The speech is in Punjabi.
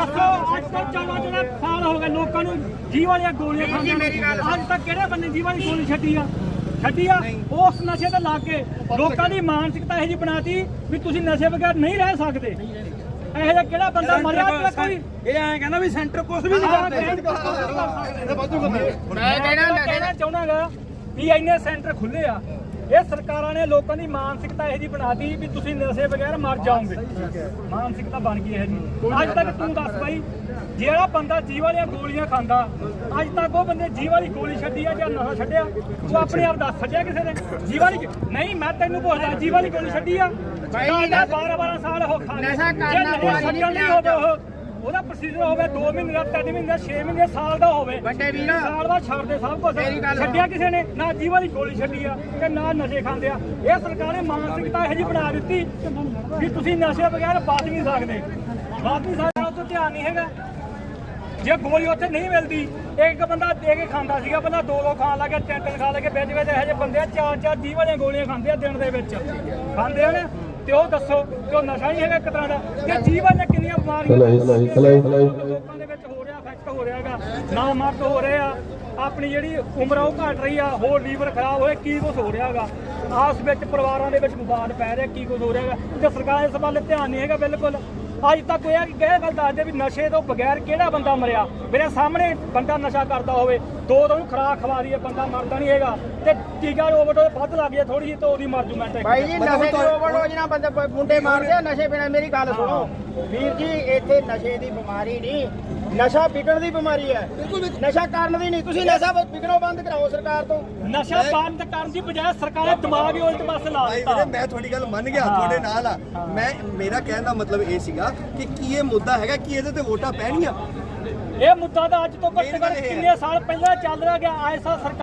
ਦੱਸੋ ਅੱਜ ਤੋਂ 14 ਜਿਹੜਾ ਸਾਲ ਹੋ ਗਏ ਲੋਕਾਂ ਨੂੰ ਜੀਵ ਵਾਲੀਆਂ ਗੋਲੀਆਂ ਖਾਂਦੇ ਨੂੰ। ਅੱਜ ਤੱਕ ਕਿਹੜੇ ਬੰਦੇ ਜੀਵ ਵਾਲੀ ਗੋਲੀ ਛੱਡੀ ਆ? ਛੱਡੀ ਆ? ਉਸ ਨਸ਼ੇ ਤੇ ਲੱਗ ਕੇ ਲੋਕਾਂ ਦੀ ਮਾਨਸਿਕਤਾ ਇਹੋ ਜਿਹੀ ਬਣਾਤੀ ਵੀ ਤੁਸੀਂ ਨਸ਼ੇ ਬਗੈਰ ਨਹੀਂ ਰਹਿ ਸਕਦੇ। ਇਹੋ ਜਿਹਾ ਕਿਹੜਾ ਬੰਦਾ ਮਰਿਆ ਤੇ ਕੋਈ ਇਹ ਐਂ ਕਹਿੰਦਾ ਵੀ ਸੈਂਟਰ ਕੁਝ ਵੀ ਨਹੀਂ ਕਰਦੇ। ਮੈਂ ਕਹਿਣਾ ਕਹਿਣਾ ਚਾਹੁੰਦਾਗਾ ਵੀ ਇੰਨੇ ਸੈਂਟਰ ਖੁੱਲੇ ਆ। ਇਹ ਸਰਕਾਰਾਂ ਨੇ ਲੋਕਾਂ ਦੀ ਮਾਨਸਿਕਤਾ ਇਹੋ ਜਿਹੀ ਬਣਾਤੀ ਵੀ ਤੁਸੀਂ ਨਸ਼ੇ ਬਗੈਰ ਮਰ ਜਾਓਗੇ। ਮਾਨਸਿਕਤਾ ਬਣ ਗਈ ਇਹ ਜੀ ਅੱਜ ਤੱਕ ਤੂੰ ਦੱਸ ਬਾਈ ਜਿਹੜਾ ਬੰਦਾ ਜੀਵ ਵਾਲੀਆਂ ਗੋਲੀਆਂ ਖਾਂਦਾ ਅੱਜ ਤੱਕ ਉਹ ਬੰਦੇ ਜੀਵ ਵਾਲੀ ਗੋਲੀ ਛੱਡੀ ਆ ਜਾਂ ਨਸ਼ਾ ਛੱਡਿਆ? ਤੂੰ ਆਪਣੇ ਆਪ ਦੱਸ ਛੱਡਿਆ ਕਿਸੇ ਨੇ? ਜੀਵ ਵਾਲੀ ਨਹੀਂ ਮੈਂ ਤੈਨੂੰ ਪੁੱਛਦਾ ਜੀਵ ਵਾਲੀ ਗੋਲੀ ਛੱਡੀ ਆ? ਬਾਈ 12 12 ਸਾਲ ਹੋ ਖਾ ਨਸ਼ਾ ਕਰਨਾ ਜੇ ਛੱਡਣ ਲਈ ਹੋਵੇ ਉਹ ਉਹਦਾ ਪ੍ਰੋਸੀਜਰ ਹੋਵੇ 2 ਮਹੀਨੇ ਦਾ 3 ਮਹੀਨੇ ਦਾ 6 ਮਹੀਨੇ ਸਾਲ ਦਾ ਹੋਵੇ। ਵੱਡੇ ਵੀਰ। ਸਾਲ ਬਾਅਦ ਛੱਡਦੇ ਸਭ ਕੁਝ। ਛੱਡਿਆ ਕਿਸੇ ਨੇ? ਨਾ ਜੀਵ ਵਾਲੀ ਗੋਲੀ ਛੱਡੀ ਆ ਤੇ ਨਾ ਨਸ਼ੇ ਖਾਂਦੇ ਆ। ਇਹ ਸਰਕਾਰ ਨੇ ਮਾਨਸਿਕਤਾ ਇਹੋ ਜਿਹੀ ਬਣਾ ਦਿੱਤੀ ਵੀ ਤੁਸੀਂ ਨਸ਼ੇ ਬਗੈਰ ਬਾਤ ਨਹੀਂ ਸਕਦੇ। ਬਾਤ ਨਹੀਂ ਸਕਦੇ ਉਹ ਤੋਂ ਧਿਆਨ ਨਹੀਂ ਹੈਗਾ। ਜੇ ਗੋਲੀ ਉੱਥੇ ਨਹੀਂ ਮਿਲਦੀ ਇੱਕ ਬੰਦਾ ਦੇ ਕੇ ਖਾਂਦਾ ਸੀਗਾ ਬੰਦਾ ਦੋ ਦੋ ਖਾਣ ਲੱਗਾ ਤਿੰਨ ਤਿੰਨ ਖਾ ਲਗੇ ਵਿੱਚ ਵਿੱਚ ਇਹੋ ਜਿਹੇ ਬੰਦੇ ਆ ਚਾਰ ਚਾਰ ਜੀਵ ਵਾਲੀਆਂ ਗੋਲੀਆਂ ਖਾਂਦੇ ਆ ਦਿਨ ਦੇ ਵਿੱਚ। ਖਾਂਦੇ ਆ ਨਾ? ਤੇ ਉਹ ਦੱਸੋ ਕਿ ਉਹ ਨਸ਼ਾ ਹੀ ਹੈਗਾ ਇੱਕ ਤਰ੍ਹਾਂ ਦਾ? ਕਿ ਜੀਵ ਵਾਲੀਆਂ ਕਿੰਨੀਆਂ ਬਿਮਾਰੀਆਂ ਲੋਕਾਂ ਦੇ ਵਿੱਚ ਹੋ ਰਿਹਾ ਇਫੈਕਟ ਹੋ ਰਿਹਾ ਹੈਗਾ ਨਾ ਮਰਦ ਹੋ ਰਹੇ ਆ ਆਪਣੀ ਜਿਹੜੀ ਉਮਰ ਆ ਉਹ ਘਟ ਰਹੀ ਆ ਹੋਰ ਲੀਵਰ ਖਰਾਬ ਹੋਏ ਕੀ ਕੁਝ ਹੋ ਰਿਹਾ ਹੈਗਾ? ਆਸ ਵਿੱਚ ਪਰਿਵਾਰਾਂ ਦੇ ਵਿੱਚ ਵਿਵਾਦ ਪੈ ਰਿਹਾ ਕੀ ਕੁਝ ਹੋ ਰਿਹਾ ਹੈਗਾ? ਤੇ ਸਰਕਾਰ ਇਸ ਵੱਲ ਧਿਆਨ ਨਹੀਂ ਹੈਗਾ ਬਿਲਕੁਲ। ਅੱਜ ਤੱਕ ਇਹ ਇਹ ਗੱਲ ਦੱਸਦੇ ਵੀ ਨਸ਼ੇ ਤੋਂ ਬਗੈਰ ਕਿਹੜਾ ਬੰਦਾ ਮਰਿਆ? ਮੇਰੇ ਸਾਹਮਣੇ ਬੰਦਾ ਨਸ਼ਾ ਕਰਦਾ ਹੋਵੇ ਦੋ ਦੋ ਨੂੰ ਖਰਾਕ ਖਵਾ ਰਹੀ ਹੈ ਬੰਦਾ ਮਰਦਾ ਨਹੀਂ ਹੈਗਾ। ਤੇ ਟੀਕਾ ਓਵਰਡੋਜ਼ ਵੱਧ ਲੱਗ ਜਾਏ ਥੋੜੀ ਜਿਹੀ ਤਾਂ ਉਹਦੀ ਮਰ ਜੂ ਮਿੰਟ ਇੱਕ। ਭਾਈ ਜੀ ਨਸ਼ੇ ਦੀ ਓਵਰਡੋਜ਼ ਨਾਲ ਬੰਦੇ ਮੁੰਡੇ ਮਾਰਦੇ ਆ ਨਸ਼ੇ ਬਿਨਾ ਮੇਰੀ ਗੱਲ ਸੁਣੋ। ਵੀਰ ਜੀ ਇੱਥੇ ਨਸ਼ੇ ਦੀ ਬਿਮਾਰੀ ਨਹੀਂ। ਨਸ਼ਾ ਵਿਕਣ ਦੀ ਬਿਮਾਰੀ ਹੈ। ਨਸ਼ਾ ਕਰਨ ਦੀ ਨਹੀਂ। ਤੁਸੀਂ ਨਸ਼ਾ ਵਿਕਣੋਂ ਬੰਦ ਕਰਾਓ ਸਰਕਾਰ ਤੋਂ। ਨਸ਼ਾ ਬੰਦ ਕਰਨ ਦੀ ਬਜਾਏ ਸਰਕਾਰ ਨੇ ਦਿਮਾਗ ਹੀ ਉਲਟ ਪਾਸੇ ਲਾ ਦਿੱਤਾ। ਮੈਂ ਤੁਹਾਡੀ ਗੱਲ ਮੰਨ ਗਿਆ। ਤੁਹਾਡੇ ਨਾਲ ਆ। ਮੈਂ ਮੇਰਾ ਕਹਿਣ ਦਾ ਮਤਲਬ ਇਹ ਸੀਗਾ ਕਿ ਕੀ ਇਹ ਮੁੱਦਾ ਹੈਗਾ ਕਿ ਇਹਦੇ ਤੇ ਵੋਟਾਂ ਪੈਣੀਆਂ ਇਹ ਮੁੱਦਾ ਤਾਂ ਅੱਜ ਤੋਂ ਘੱਟੋ ਘੱਟ। ਕਿੰਨੇ ਸਾਲ ਪਹਿਲਾਂ ਚੱਲ ਰਿਹਾ ਗਿਆ ਆਏ ਸਾਲ ਸਰਕਾਰ